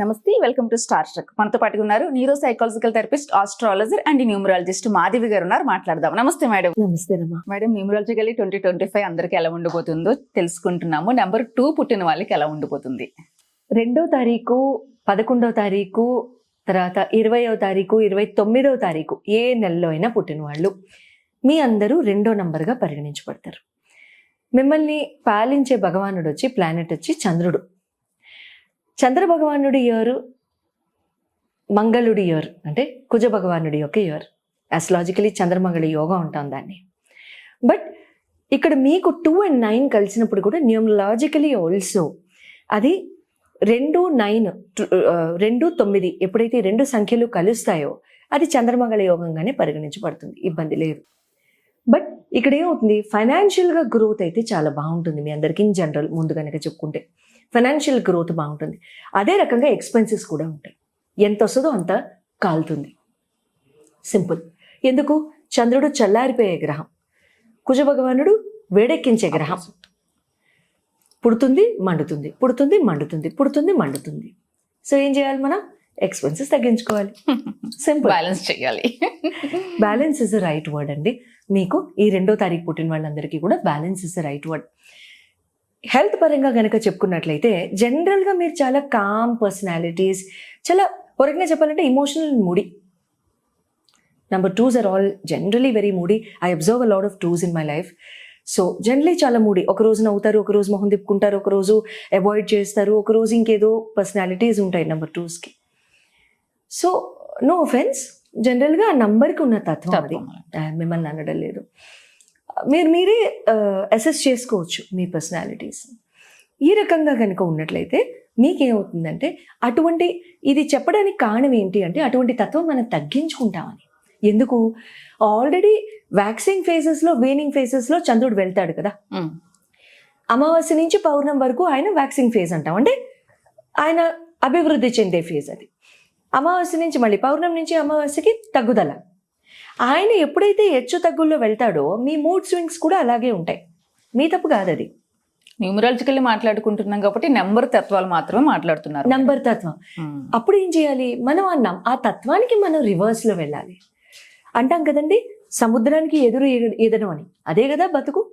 నమస్తే welcome to star truck. మనతో పాటుగా ఉన్నారు neuro psychological therapist astrologer and numerologist Madhavi garu ఉన్నారు. మాట్లాడదాం. నమస్తే మేడం. నమస్తే madam numerological twenty twenty five అందరికి ఎలా ఉండిపోతుందో తెలుసుకుంటున్నాము. నెంబర్ టూ పుట్టిన వాళ్ళకి ఎలా ఉండిపోతుంది? రెండో తారీఖు పదకొండో తారీఖు తర్వాత ఇరవయో తారీఖు ఇరవై తొమ్మిదవ తారీఖు ఏ నెలలో అయినా పుట్టిన వాళ్ళు. మీ అందరూ రెండో నంబర్గా పరిగణించబడతారు. మిమ్మల్ని పాలించే భగవానుడు వచ్చి ప్లానెట్ వచ్చి చంద్రుడు. చంద్రభగవానుడి ఇయర్ మంగళుడి ఇయర్ అంటే కుజ భగవానుడి యొక్క ఇయర్ అస్ట్రాలజికలీ చంద్రమంగళ యోగం ఉంటాం దాన్ని. బట్ ఇక్కడ మీకు టూ అండ్ నైన్ కలిసినప్పుడు కూడా న్యూమలాజికలీ ఆల్సో అది రెండు నైన్ uh, రెండు తొమ్మిది ఎప్పుడైతే రెండు సంఖ్యలు కలుస్తాయో అది చంద్రమంగళ యోగంగానే పరిగణించబడుతుంది. ఇబ్బంది లేదు. బట్ ఇక్కడ ఏమవుతుంది? ఫైనాన్షియల్గా గ్రోత్ అయితే చాలా బాగుంటుంది మీ అందరికీ ఇన్ జనరల్ ముందు కనుక చెప్పుకుంటే. ఫైనాన్షియల్ గ్రోత్ బాగుంటుంది. అదే రకంగా ఎక్స్పెన్సెస్ కూడా ఉంటాయి. ఎంత వస్తుందో అంత కాలుతుంది. సింపుల్ ఎందుకు? చంద్రుడు చల్లారిపోయే గ్రహం. కుజ భగవానుడు వేడెక్కించే గ్రహం. పుడుతుంది మండుతుంది. పుడుతుంది మండుతుంది. పుడుతుంది మండుతుంది. సో ఏం చేయాలి మనం? ఎక్స్పెన్సెస్ తగ్గించుకోవాలి. సింపుల్ బ్యాలెన్స్ చేయాలి. Balance is the right word అండి. మీకు ఈ రెండో తారీఖు పుట్టిన వాళ్ళందరికీ కూడా balance is the right word health పరంగా కనుక చెప్పుకున్నట్లయితే జనరల్గా మీరు చాలా కామ్ పర్సనాలిటీస్ చాలా పొరగ్గా చెప్పాలంటే emotional moody number twos are all generally very moody I observe a lot of twos in my life so generally చాలా మూడీ ఒక రోజు నవ్వుతారు ఒక రోజు మొహం తిప్పుకుంటారు ఒక రోజు అవాయిడ్ చేస్తారు ఒక రోజు ఇంకేదో పర్సనాలిటీస్ ఉంటాయి నెంబర్ టూస్కి సో నో ఒఫెన్స్ జనరల్గా ఆ నంబర్కి ఉన్న తత్వం అది. మిమ్మల్ని అనడం లేదు. మీరు మీరే అసెస్ చేసుకోవచ్చు మీ పర్సనాలిటీస్ ఈ రకంగా కనుక ఉన్నట్లయితే మీకేమవుతుందంటే అటువంటి ఇది చెప్పడానికి కారణం ఏంటి అంటే అటువంటి తత్వం మనం తగ్గించుకుంటామని. ఎందుకు? ఆల్రెడీ వ్యాక్సిన్ ఫేజెస్లో వీనింగ్ ఫేజెస్లో చంద్రుడు వెళ్తాడు కదా. అమావాస్య నుంచి పౌర్ణం వరకు ఆయన వ్యాక్సిన్ ఫేజ్ అంటాం. అంటే ఆయన అభివృద్ధి చెందే ఫేజ్ అది. అమావాస్య నుంచి మళ్ళీ పౌర్ణం నుంచి అమావాస్యకి తగ్గుదల. ఆయన ఎప్పుడైతే హెచ్చు తగ్గుల్లో వెళ్తాడో మీ మూడ్ స్వింగ్స్ కూడా అలాగే ఉంటాయి. మీ తప్పు కాదు అది న్యూమరాలజికల్లీ మాట్లాడుకుంటున్నాం కాబట్టి నెంబర్ తత్వాలు మాత్రమే మాట్లాడుతున్నారు. నంబర్ తత్వం. అప్పుడు ఏం చేయాలి? మనం అన్నాం ఆ తత్వానికి మనం రివర్స్లో వెళ్ళాలి. అంటాం కదండి సముద్రానికి ఎదురు ఈదడం అని. అదే కదా బతుకు?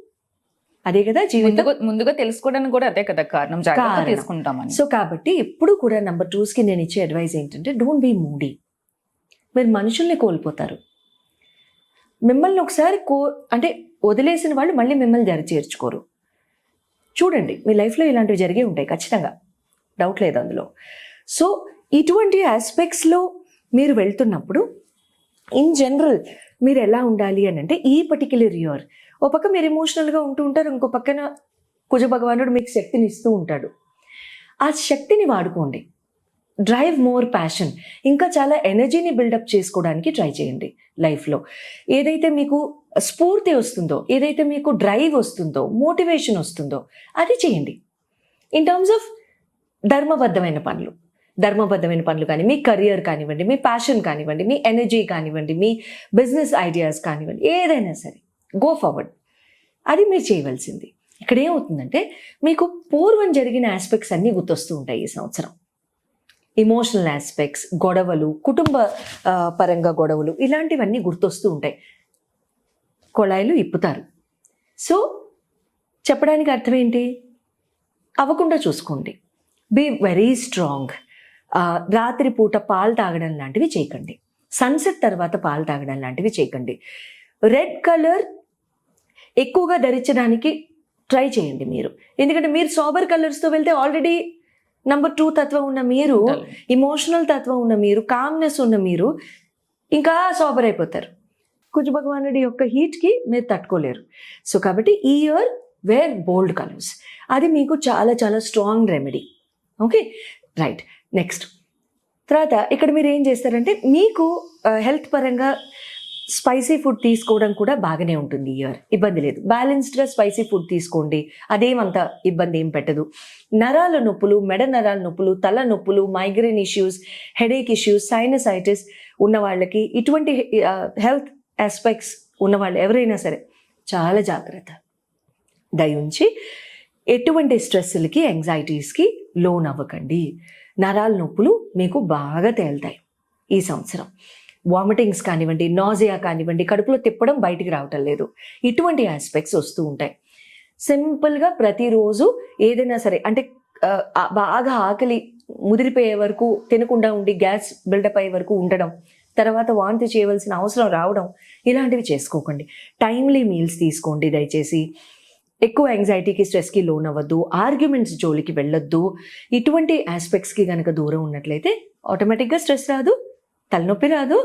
అదే కదా జీవితం? ముందుగా తెలుసుకోవడానికి కూడా అదే కదా కారణం. తీసుకుంటామని. సో కాబట్టి ఎప్పుడు కూడా నెంబర్ టూస్కి నేను ఇచ్చే అడ్వైస్ ఏంటంటే డోంట్ బీ మూడీ మీరు మనుషుల్ని కోల్పోతారు. మిమ్మల్ని ఒకసారి కో అంటే వదిలేసిన వాళ్ళు మళ్ళీ మిమ్మల్ని జరి చేర్చుకోరు. చూడండి మీ లైఫ్లో ఇలాంటివి జరిగే ఉంటాయి ఖచ్చితంగా. డౌట్ లేదు అందులో. సో ఇటువంటి ఆస్పెక్ట్స్లో మీరు వెళ్తున్నప్పుడు ఇన్ జనరల్ మీరు ఎలా ఉండాలి అని అంటే ఈ పర్టిక్యులర్ ఇయర్. ఓ పక్క మీరు ఎమోషనల్గా ఉంటూ ఉంటారు ఇంకో పక్కన కుజ భగవానుడు మీకు శక్తిని ఇస్తూ ఉంటాడు. ఆ శక్తిని వాడుకోండి. డ్రైవ్ మోర్ ప్యాషన్ ఇంకా చాలా ఎనర్జీని బిల్డప్ చేసుకోవడానికి ట్రై చేయండి లైఫ్లో ఏదైతే మీకు స్ఫూర్తి వస్తుందో ఏదైతే మీకు డ్రైవ్ వస్తుందో మోటివేషన్ వస్తుందో అది చేయండి. ఇన్ టర్మ్స్ ఆఫ్ ధర్మబద్ధమైన పనులు ధర్మబద్ధమైన పనులు కానీ మీ కెరియర్ కానివ్వండి మీ ప్యాషన్ కానివ్వండి మీ ఎనర్జీ కానివ్వండి మీ బిజినెస్ ఐడియాస్ కానివ్వండి ఏదైనా సరే గో ఫార్వర్డ్ అది మీరు చేయవలసింది. ఇక్కడ ఏమవుతుందంటే మీకు పూర్వం జరిగిన ఆస్పెక్ట్స్ అన్నీ గుర్తొస్తూ ఉంటాయి ఈ సంవత్సరం. ఇమోషనల్ ఆస్పెక్ట్స్ గొడవలు కుటుంబ పరంగా గొడవలు ఇలాంటివన్నీ గుర్తొస్తూ ఉంటాయి. కొళాయిలు ఇప్పుతారు. సో చెప్పడానికి అర్థం ఏంటి అవ్వకుండా చూసుకోండి. బీ వెరీ స్ట్రాంగ్ రాత్రిపూట పాలు తాగడం లాంటివి చేయకండి. సన్సెట్ తర్వాత పాలు తాగడం లాంటివి చేయకండి. రెడ్ కలర్ ఎక్కువగా ధరించడానికి ట్రై చేయండి మీరు. ఎందుకంటే మీరు సోబర్ కలర్స్తో వెళ్తే ఆల్రెడీ నంబర్ టూ తత్వం ఉన్న మీరు. ఇమోషనల్ తత్వం ఉన్న మీరు కామ్నెస్ ఉన్న మీరు ఇంకా సోబర్ అయిపోతారు. కుజ భగవానుడి యొక్క హీట్కి మీరు తట్టుకోలేరు. సో కాబట్టి ఈ ఇయర్ వేర్ బోల్డ్ కలర్స్ అది మీకు చాలా చాలా strong remedy okay right next తర్వాత ఇక్కడ మీరు ఏం చేస్తారంటే మీకు హెల్త్ పరంగా స్పైసీ ఫుడ్ తీసుకోవడం కూడా బాగానే ఉంటుంది ఇయర్ ఇబ్బంది లేదు. బ్యాలెన్స్డ్గా స్పైసీ ఫుడ్ తీసుకోండి. అదేమంత ఇబ్బంది ఏం పెట్టదు. నరాల నొప్పులు మెడ నరాల నొప్పులు తల నొప్పులు migraine issues headache issues sinusitis ఉన్న వాళ్ళకి ఇటువంటి హెల్త్ ఆస్పెక్ట్స్ ఉన్నవాళ్ళు ఎవరైనా సరే చాలా జాగ్రత్త. దయ ఉంచి ఎటువంటి స్ట్రెస్లకి యాంగ్జైటీస్కి లోన్ అవ్వకండి నరాల నొప్పులు మీకు బాగా తేలుతాయి ఈ సంవత్సరం. వామిటింగ్స్ కానివ్వండి నాజియా కానివ్వండి కడుపులో తిప్పడం బయటికి రావటం లేదు. ఇటువంటి ఆస్పెక్ట్స్ వస్తూ ఉంటాయి. సింపుల్గా ప్రతిరోజు ఏదైనా సరే అంటే బాగా ఆకలి ముదిరిపోయే వరకు తినకుండా ఉండి గ్యాస్ బిల్డప్ అయ్యే వరకు ఉండడం తర్వాత వాంతి చేయవలసిన అవసరం రావడం ఇలాంటివి చేసుకోకండి. టైమ్లీ మీల్స్ తీసుకోండి దయచేసి. ఎక్కువ యాంగ్జైటీకి స్ట్రెస్కి లోన్ అవ్వద్దు ఆర్గ్యుమెంట్స్ జోలికి వెళ్ళొద్దు. ఇటువంటి ఆస్పెక్ట్స్కి కనుక దూరం ఉన్నట్లయితే ఆటోమేటిక్గా స్ట్రెస్ రాదు. తలనొప్పి రాదు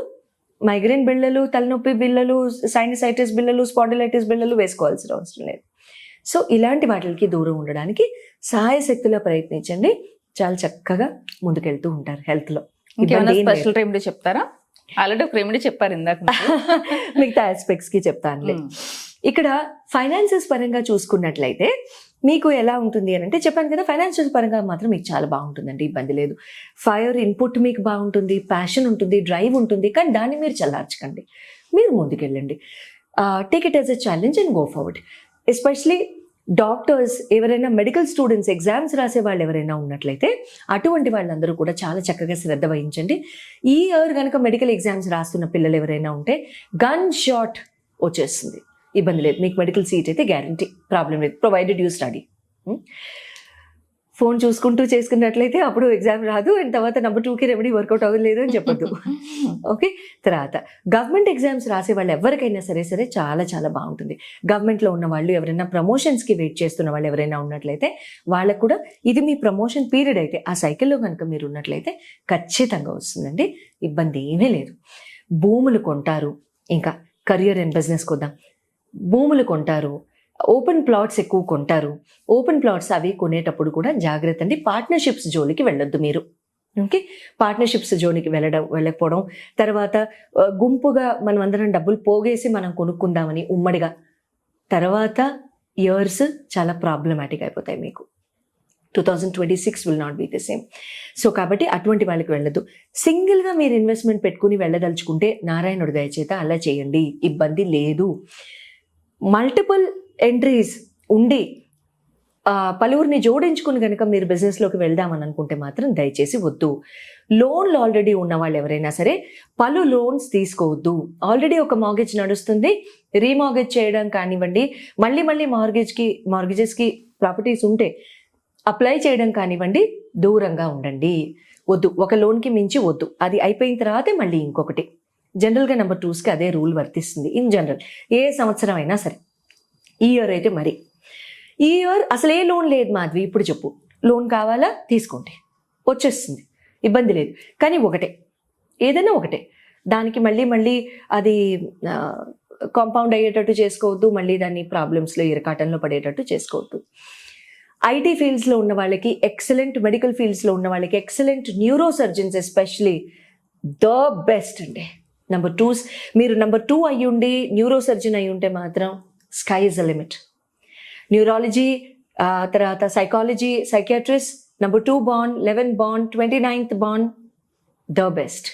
మైగ్రేన్ బిళ్ళలు తలనొప్పి బిళ్ళలు సైనసైటిస్ బిళ్ళలు స్పాండిలైటిస్ బిళ్ళలు వేసుకోవాల్సిన అవసరం లేదు సో ఇలాంటి వాటికి దూరం ఉండడానికి సహాయశక్తిలో ప్రయత్నించండి చాలా చక్కగా ముందుకెళ్తూ ఉంటారు హెల్త్లో. స్పెషల్ రెమెడీ చెప్తారా ఆల్రెడీ ఒక రెమెడీ చెప్పారు ఇందాక. మిగతా ఆస్పెక్ట్స్కి చెప్తానులే. ఇక్కడ ఫైనాన్సెస్ పరంగా చూసుకున్నట్లయితే మీకు ఎలా ఉంటుంది అని అంటే చెప్పాను కదా ఫైనాన్షియల్ పరంగా మాత్రం మీకు చాలా బాగుంటుందండి ఇబ్బంది లేదు. ఫైర్ ఇన్పుట్ మీకు బాగుంటుంది ప్యాషన్ ఉంటుంది డ్రైవ్ ఉంటుంది కానీ దాన్ని మీరు చల్లార్చకండి. మీరు ముందుకెళ్ళండి. Take it as a challenge and go forward especially doctors ఎవరైనా మెడికల్ స్టూడెంట్స్ ఎగ్జామ్స్ రాసే వాళ్ళు ఎవరైనా ఉన్నట్లయితే అటువంటి వాళ్ళందరూ కూడా చాలా చక్కగా శ్రద్ధ వహించండి. ఈ ఇయర్ కనుక మెడికల్ ఎగ్జామ్స్ రాస్తున్న పిల్లలు ఎవరైనా ఉంటే గన్ షాట్ వచ్చేస్తుంది. ఇబ్బంది లేదు. మీకు మెడికల్ సీట్ అయితే గ్యారంటీ ప్రాబ్లం లేదు. ప్రొవైడెడ్ యూ స్టడీ ఫోన్ చూసుకుంటూ చేసుకున్నట్లయితే అప్పుడు ఎగ్జామ్ రాదు అండ్ తర్వాత నెంబర్ టూకి రెమెడీ వర్కౌట్ అవ్వలేదు అని చెప్పొద్దు. ఓకే తర్వాత గవర్నమెంట్ ఎగ్జామ్స్ రాసే వాళ్ళు ఎవరికైనా సరే సరే చాలా చాలా బాగుంటుంది. గవర్నమెంట్లో ఉన్న వాళ్ళు ఎవరైనా ప్రమోషన్స్కి వెయిట్ చేస్తున్న వాళ్ళు ఎవరైనా ఉన్నట్లయితే వాళ్ళకు కూడా ఇది మీ ప్రమోషన్ పీరియడ్ అయితే ఆ సైకిల్లో కనుక మీరు ఉన్నట్లయితే ఖచ్చితంగా వస్తుందండి. ఇబ్బంది ఏమీ లేదు. భూములు కొంటారు. ఇంకా కెరియర్ అండ్ బిజినెస్ కొద్దాం. భూములు కొంటారు. ఓపెన్ ప్లాట్స్ ఎక్కువ కొంటారు. ఓపెన్ ప్లాట్స్ అవి కొనేటప్పుడు కూడా జాగ్రత్త అండి. పార్ట్నర్షిప్స్ జోలికి వెళ్ళొద్దు మీరు. ఓకే? పార్ట్నర్షిప్స్ జోనికి వెళ్ళడం వెళ్ళకపోవడం. తర్వాత గుంపుగా మనం అందరం డబ్బులు పోగేసి మనం కొనుక్కుందామని ఉమ్మడిగా. తర్వాత ఇయర్స్ చాలా ప్రాబ్లమాటిక్ అయిపోతాయి మీకు. Two thousand twenty six will not be the same so కాబట్టి అటువంటి వాళ్ళకి వెళ్ళదు సింగిల్గా మీరు ఇన్వెస్ట్మెంట్ పెట్టుకుని వెళ్ళదలుచుకుంటే నారాయణుడి దయచేత అలా చేయండి. ఇబ్బంది లేదు. మల్టిపుల్ ఎంట్రీస్ ఉండి పలువురిని జోడించుకుని కనుక మీరు బిజినెస్లోకి వెళ్దామని అనుకుంటే మాత్రం దయచేసి వద్దు. లోన్లు ఆల్రెడీ ఉన్న వాళ్ళు ఎవరైనా సరే పలు లోన్స్ తీసుకోవద్దు. ఆల్రెడీ ఒక మార్గేజ్ నడుస్తుంది రీమార్గేజ్ చేయడం కానివ్వండి మళ్ళీ మళ్ళీ మార్గేజ్కి మార్గేజెస్కి ప్రాపర్టీస్ ఉంటే అప్లై చేయడం కానివ్వండి దూరంగా ఉండండి. వద్దు ఒక లోన్కి మించి వద్దు. అది అయిపోయిన తర్వాతే మళ్ళీ ఇంకొకటి. జనరల్గా నెంబర్ టూస్కి అదే రూల్ వర్తిస్తుంది ఇన్ జనరల్ ఏ సంవత్సరం అయినా సరే. ఈ ఇయర్ అయితే మరి. ఈ ఇయర్ అసలే లోన్ లేదు మాధవి ఇప్పుడు చెప్పు. లోన్ కావాలా? తీసుకోండి. వచ్చేస్తుంది. ఇబ్బంది లేదు. కానీ ఒకటే. ఏదైనా ఒకటే. దానికి మళ్ళీ మళ్ళీ అది కాంపౌండ్ అయ్యేటట్టు చేసుకోవద్దు. మళ్ళీ దాన్ని ప్రాబ్లమ్స్లో ఇరకాటంలో పడేటట్టు చేసుకోవద్దు. ఐటీ ఫీల్డ్స్లో ఉన్న వాళ్ళకి ఎక్సలెంట్ మెడికల్ ఫీల్డ్స్లో ఉన్న వాళ్ళకి excellent neuro surgeons especially the best అండి. నెంబర్ టూస్ మీరు నెంబర్ టూ అయ్యుండి న్యూరో సర్జన్ అయి ఉంటే మాత్రం sky is a limit neurology తర్వాత psychology psychiatrist number two band eleven band twenty ninth band the best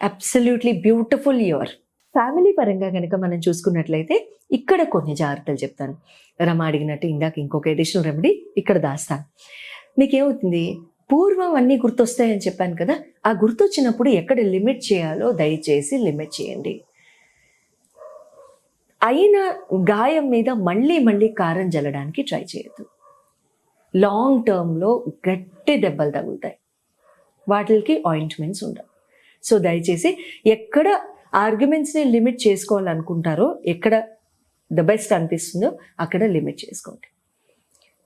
absolutely beautiful year family పరంగా కనుక మనం చూసుకున్నట్లయితే ఇక్కడ కొన్ని జాగ్రత్తలు చెప్తాను. రమ అడిగినట్టు ఇందాక ఇంకొక ఎడిషనల్ రెమెడీ ఇక్కడ దాస్తాను. మీకేమవుతుంది? పూర్వం అన్నీ గుర్తొస్తాయని చెప్పాను కదా ఆ గుర్తొచ్చినప్పుడు ఎక్కడ లిమిట్ చేయాలో దయచేసి లిమిట్ చేయండి. అయిన గాయం మీద మళ్ళీ మళ్ళీ కారం జల్లడానికి ట్రై చేయొద్దు. లాంగ్ టర్మ్లో గట్టి దెబ్బలు తగులుతాయి. వాటికి ఆయింట్మెంట్స్ ఉండవు. సో దయచేసి ఎక్కడ ఆర్గ్యుమెంట్స్ని లిమిట్ చేసుకోవాలనుకుంటారో ఎక్కడ ద బెస్ట్ అనిపిస్తుందో అక్కడ లిమిట్ చేసుకోండి.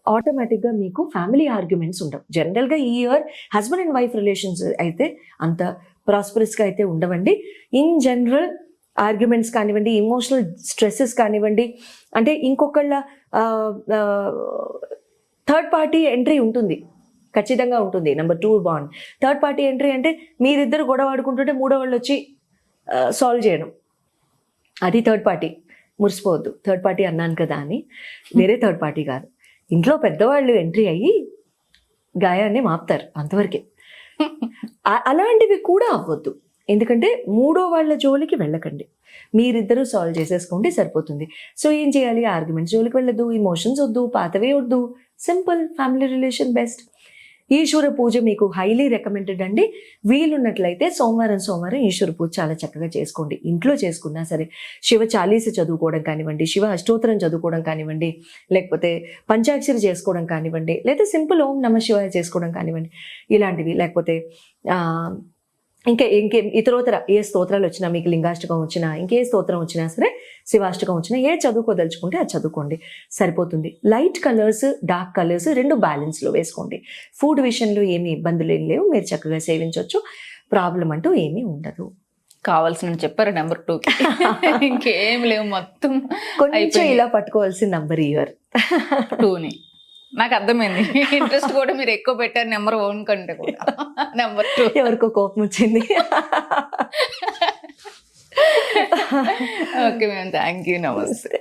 ఆటోమేటిక్గా మీకు ఫ్యామిలీ ఆర్గ్యుమెంట్స్ ఉండవు. జనరల్గా ఈ year husband and wife relations అయితే అంత ప్రాస్పరస్గా అయితే ఉండవండి. ఇన్ జనరల్ ఆర్గ్యుమెంట్స్ కానివ్వండి ఇమోషనల్ స్ట్రెస్సెస్ కానివ్వండి అంటే ఇంకొకళ్ళ థర్డ్ పార్టీ ఎంట్రీ ఉంటుంది. ఖచ్చితంగా ఉంటుంది. Number two bond third party entry అంటే మీరిద్దరు గొడవ ఆడుకుంటుంటే మూడో వాళ్ళు వచ్చి సాల్వ్ చేయడం. అది థర్డ్ పార్టీ మురిసిపోవద్దు. థర్డ్ పార్టీ అన్నాను కదా అని. వేరే థర్డ్ పార్టీ కాదు. ఇంట్లో పెద్దవాళ్ళు ఎంట్రీ అయ్యి గాయాన్ని మాపుతారు అంతవరకే. అలాంటివి కూడా అవ్వద్దు. ఎందుకంటే మూడో వాళ్ళ జోలికి వెళ్ళకండి. మీరిద్దరూ సాల్వ్ చేసేసుకోండి సరిపోతుంది. సో ఏం చేయాలి? ఆర్గ్యుమెంట్స్ జోలికి వెళ్ళదు ఇమోషన్స్ వద్దు పాతవే వద్దు. సింపుల్ ఫ్యామిలీ రిలేషన్ బెస్ట్ ఈశ్వర పూజ మీకు హైలీ రికమెండెడ్ అండి. వీలున్నట్లయితే సోమవారం సోమవారం ఈశ్వర పూజ చాలా చక్కగా చేసుకోండి. ఇంట్లో చేసుకున్నా సరే శివ చాలీస చదువుకోవడం కానివ్వండి శివ అష్టోత్తరం చదువుకోవడం కానివ్వండి లేకపోతే పంచాక్షరి చేసుకోవడం కానివ్వండి లేదా సింపుల్ ఓం నమ శివాయ చేసుకోవడం కానివ్వండి ఇలాంటివి. లేకపోతే ఇంకా ఇంకే ఇతరోతర ఏ స్తోత్రాలు వచ్చినా మీకు లింగాష్టకం వచ్చినా ఇంకే స్తోత్రం వచ్చినా సరే శివాష్టకం వచ్చినా ఏ చదువుకోదలుచుకుంటే అది చదువుకోండి. సరిపోతుంది. లైట్ కలర్స్ డార్క్ కలర్స్ రెండు బ్యాలెన్స్లో వేసుకోండి. ఫుడ్ విషయంలో ఏమీ ఇబ్బందులు ఏం లేవు. మీరు చక్కగా సేవించవచ్చు ప్రాబ్లం అంటూ ఏమీ ఉండదు. కావాల్సిన చెప్పారు నెంబర్ టూ ఇంకేం లేవు. మొత్తం కొంచెం. ఇలా పట్టుకోవాల్సిన నంబర్ ఇయర్ టూని నాకు అర్థమైంది ఇంట్రెస్ట్ కూడా మీరు ఎక్కువ పెట్టారు నెంబర్ వన్ కంటే కూడా. నెంబర్ టూ ఎవరికో కోపం వచ్చింది. ఓకే మ్యామ్ థ్యాంక్ యూ నమస్తే.